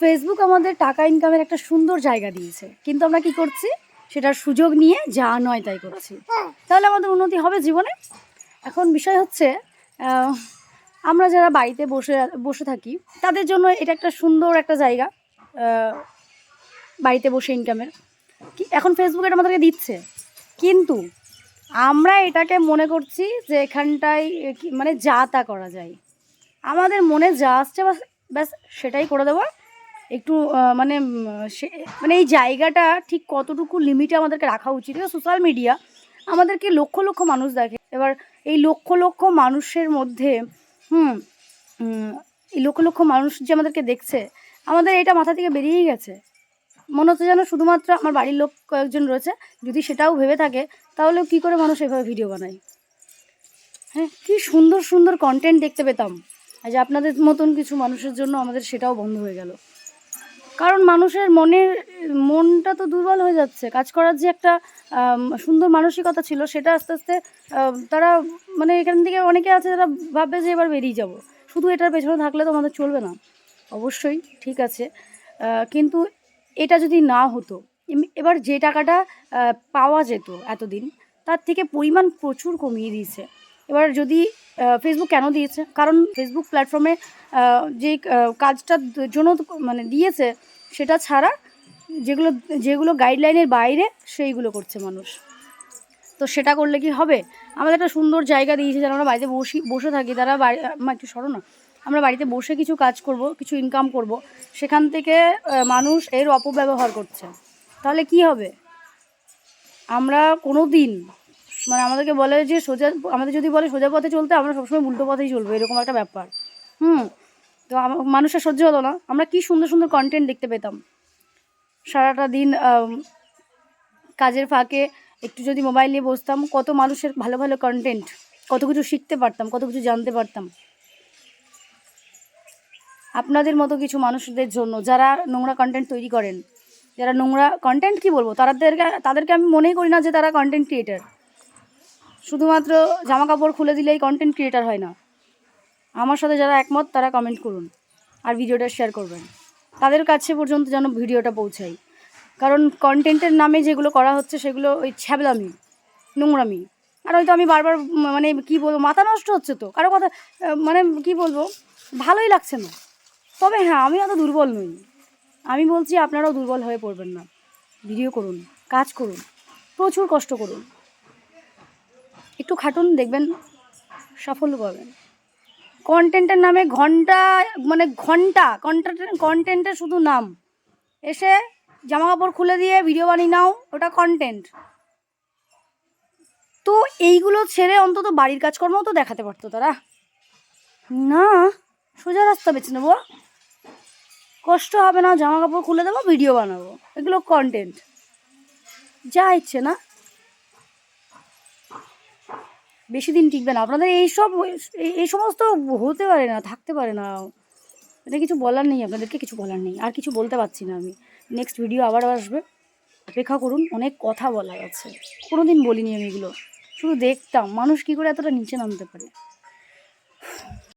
Facebook আমাদের টাকা ইনকামের একটা সুন্দর জায়গা দিয়েছে। কিন্তু আমরা কি করছি? সেটার সুযোগ নিয়ে যা নয় তাই করছি। তাহলে আমাদের উন্নতি হবে জীবনে। এখন বিষয় হচ্ছে আমরা যারা বাড়িতে বসে বসে থাকি, তাদের জন্য এটা একটা সুন্দর একটা জায়গা বাড়িতে বসে ইনকামের কি, এখন ফেসবুক এটা আমাদেরকে দিচ্ছে। কিন্তু আমরা এটাকে মনে করছি যে এখানটায় মানে যা তা করা যায়। আমাদের মনে যা আসছে ব্যাস সেটাই করে দেবো একটু মানে সে মানে এই জায়গাটা ঠিক কতটুকু লিমিটে আমাদেরকে রাখা উচিত? সোশ্যাল মিডিয়া আমাদেরকে লক্ষ লক্ষ মানুষ দেখে। এবার এই লক্ষ লক্ষ মানুষের মধ্যে, হুম এই লক্ষ লক্ষ মানুষ যে আমাদেরকে দেখছে, আমাদের এটা মাথা থেকে বেরিয়েই গেছে। মনে হচ্ছে যেন শুধুমাত্র আমার বাড়ির লোক কয়েকজন রয়েছে। যদি সেটাও ভেবে থাকে তাহলে কি করে মানুষ এভাবে ভিডিও বানায়? হ্যাঁ কি সুন্দর সুন্দর কন্টেন্ট দেখতে পেতাম। আজ আপনাদের মতন কিছু মানুষের জন্য আমাদের সেটাও বন্ধ হয়ে গেল। কারণ মানুষের মনের, মনটা তো দুর্বল হয়ে যাচ্ছে। কাজ করার যে একটা সুন্দর মানসিকতা ছিল, সেটা আস্তে আস্তে তারা মানে এখান থেকে অনেকে আছে যারা ভাববে যে এবার বেরিয়ে যাব। শুধু এটার পেছনে থাকলে তো আমাদের চলবে না। অবশ্যই, ঠিক আছে। কিন্তু এটা যদি না হতো এবার যে টাকাটা পাওয়া যেত এতদিন, তার থেকে পরিমাণ প্রচুর কমিয়ে দিয়েছে। এবার যদি ফেসবুক কেন দিয়েছে? কারণ ফেসবুক প্ল্যাটফর্মে যে কাজটার জন্য মানে দিয়েছে, সেটা ছাড়া যেগুলো যেগুলো গাইডলাইনের বাইরে, সেইগুলো করছে মানুষ। তো সেটা করলে কি হবে? আমাদের একটা সুন্দর জায়গা দিয়েছে, যারা আমরা বাড়িতে বসি, বসে থাকি, তারা বাড়ি একটু সরো না। আমরা বাড়িতে বসে কিছু কাজ করব, কিছু ইনকাম করব, সেখান থেকে মানুষ এর অপব্যবহার করছে। তাহলে কি হবে? আমরা কোনো দিন মানে আমাদেরকে বলে যে সোজা, আমাদের যদি বলে সোজা পথে চলতে, আমরা সবসময় উল্টো পথেই চলবো, এরকম একটা ব্যাপার। হুম, তো মানুষের সহ্য হলো না। আমরা কি সুন্দর সুন্দর কন্টেন্ট দেখতে পেতাম। সারাটা দিন কাজের ফাঁকে একটু যদি মোবাইল নিয়ে বসতাম, কত মানুষের ভালো ভালো কন্টেন্ট কত কিছু শিখতে পারতাম, কত কিছু জানতে পারতাম। আপনাদের মতো কিছু মানুষদের জন্য যারা নোংরা কন্টেন্ট তৈরি করেন, যারা নোংরা কন্টেন্ট কি বলব? তাদেরকে তাদেরকে আমি মনেই করি না যে তারা কন্টেন্ট ক্রিয়েটার শুধুমাত্র জামা কাপড় খুলে দিলেই কন্টেন্ট ক্রিয়েটার হয় না। আমার সাথে যারা একমত, তারা কমেন্ট করুন আর ভিডিওটা শেয়ার করবেন। তাদের কাছে পর্যন্ত যেন ভিডিওটা পৌঁছায়। কারণ কন্টেন্টের নামে যেগুলো করা হচ্ছে, সেগুলো ওই ছ্যাবলামি, নোংরামি। আর হয়তো আমি বারবার মানে কি বলব, মাথা নষ্ট হচ্ছে তো। কারও কথা মানে কি বলব, ভালোই লাগছে না। তবে হ্যাঁ আমি অত দুর্বল নই। আমি বলছি, আপনারাও দুর্বল হয়ে পড়বেন না। ভিডিও করুন, কাজ করুন, প্রচুর কষ্ট করুন। একটু খাটুন, দেখবেন সাফল্য পাবেন। কন্টেন্টের নামে ঘণ্টা মানে ঘণ্টা কন্টেন্ট কন্টেন্টের শুধু নাম। এসে জামা কাপড় খুলে দিয়ে ভিডিও বানিয়ে নাও, ওটা কন্টেন্ট তো এইগুলো ছেড়ে অন্তত বাড়ির কাজকর্ম তো দেখাতে পারতো তারা। না, সোজা রাস্তা বেছে নেব। কষ্ট হবে না জামা কাপড় খুলে দেবো ভিডিও বানাবো। এগুলো কন্টেন্ট যা ইচ্ছে না। বেশি দিন টিকবে না। আপনাদের এইসব, এই- সমস্ত হতে পারে না, থাকতে পারে না। এটা কিছু বলার নেই, আপনাদেরকে কিছু বলার নেই। আর কিছু বলতে পারছি না আমি। নেক্সট ভিডিও আবার আসবে। অপেক্ষা করুন, অনেক কথা বলা আছে। কোনো দিন বলিনি আমি এগুলো। শুধু দেখতাম, মানুষ কী করে এতটা নিচে নামতে পারে?